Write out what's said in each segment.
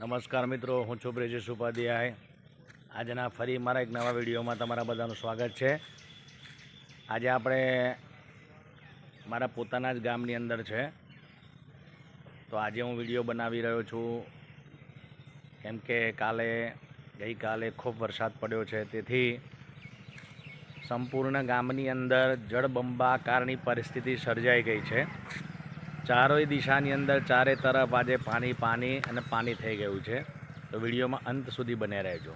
નમસ્કાર મિત્રો, હું છું બ્રેજેશ ઉપાધ્યાય. આજના ફરી મારા એક નવા વિડીયોમાં તમારા બધાનું સ્વાગત છે. આજે આપણે મારા પોતાના જ ગામની અંદર છે. તો આજે હું વીડિયો બનાવી રહ્યો છું. કેમ કે કાલે, ગઈકાલે ખૂબ વરસાદ પડ્યો છે. તેથી સંપૂર્ણ ગામની અંદર જળબંબાકારની પરિસ્થિતિ સર્જાઈ ગઈ છે. ચારોય દિશાની અંદર ચારે તરફ આજે પાણી પાણી અને પાણી થઈ ગયું છે. તો વિડીયોમાં અંત સુધી બને રહેજો.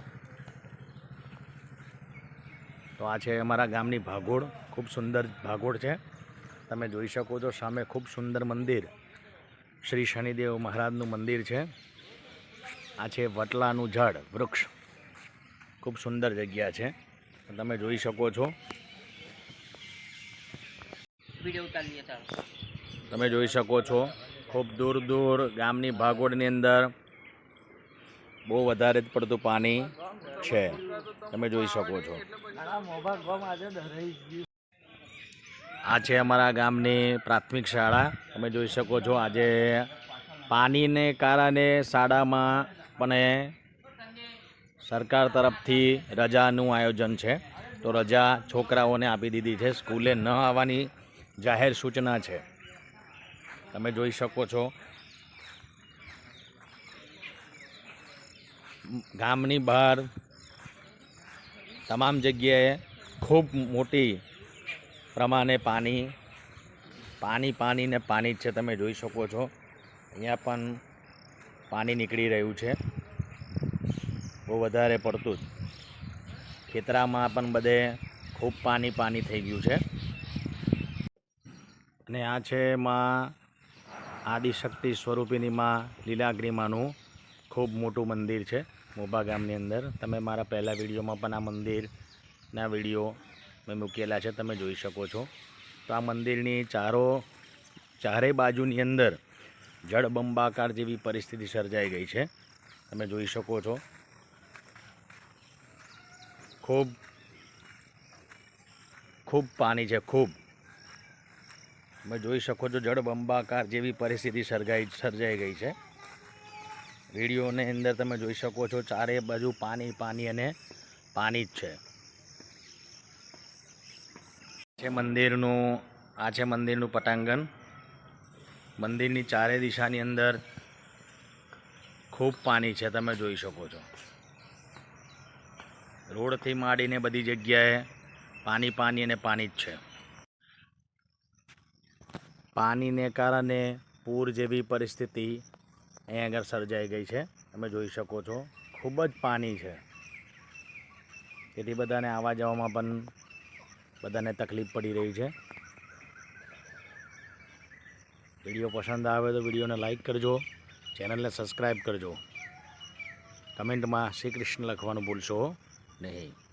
તો આ છે અમારા ગામની ભાગોળ. ખૂબ સુંદર ભાગોળ છે. તમે જોઈ શકો છો સામે ખૂબ સુંદર મંદિર. શ્રી શનિદેવ મહારાજનું મંદિર છે. આ છે વટલાનું ઝાડ, વૃક્ષ. ખૂબ સુંદર જગ્યા છે. તમે જોઈ શકો છો. તમે જોઈ શકો છો. ખૂબ દૂર દૂર ગામની ભાગોળની અંદર બહુ વધારે જ પડતું પાણી છે. તમે જોઈ શકો છો. આ છે અમારા ગામની પ્રાથમિક શાળા. તમે જોઈ શકો છો આજે પાણીને કારણે શાળામાં પણ સરકાર તરફથી રજાનું આયોજન છે. તો રજા છોકરાઓને આપી દીધી છે. સ્કૂલે ન આવવાની જાહેર સૂચના છે. તમે જોઈ શકો છો. ગામની બહાર તમામ જગ્યાએ ખૂબ મોટી પ્રમાણે પાણી પાણી પાણી ને પાણી જ છે તમે જોઈ શકો છો. અહીંયા પણ પાણી નીકળી રહ્યું છે. બહુ વધારે પડતું જ. ખેતરામાં પણ બધે ખૂબ પાણી પાણી થઈ ગયું છે. અને આ છે માં આદિશક્તિ સ્વરૂપિની માં લીલાગ્રીમાનું ખૂબ મોટું મંદિર છે મોભા ગામની અંદર. તમે મારા પહેલા વિડીયોમાં પણ આ મંદિરના વીડિયો મેં મૂકેલા છે, તમે જોઈ શકો છો. તો આ મંદિરની ચારો ચારે બાજુની અંદર જળબંબાકાર જેવી પરિસ્થિતિ સર્જાઈ ગઈ છે. તમે જોઈ શકો છો. ખૂબ ખૂબ પાણી છે, ખૂબ. તમે જોઈ શકો છો જળબંબાકાર જેવી પરિસ્થિતિ સર્જાઈ સર્જાઈ ગઈ છે. વિડીયોની અંદર તમે જોઈ શકો છો ચારે બાજુ પાણી પાણી અને પાણી જ છે. છે મંદિરનું, આ છે મંદિરનું પટાંગણ. મંદિરની ચારે દિશાની અંદર ખૂબ પાણી છે, તમે જોઈ શકો છો. રોડથી માંડીને બધી જગ્યાએ પાણી પાણી અને પાણી જ છે. પાણીને કારણે પૂર જેવી પરિસ્થિતિ અહીં આગળ સર્જાઈ ગઈ છે. તમે જોઈ શકો છો, ખૂબ જ પાણી છે. તેથી બધાને આવવા જવામાં પણ બધાને તકલીફ પડી રહી છે. વીડિયો પસંદ આવે તો વિડીયોને લાઇક કરજો, ચેનલને સબસ્ક્રાઈબ કરજો. કમેન્ટમાં શ્રી કૃષ્ણ લખવાનું ભૂલશો નહીં.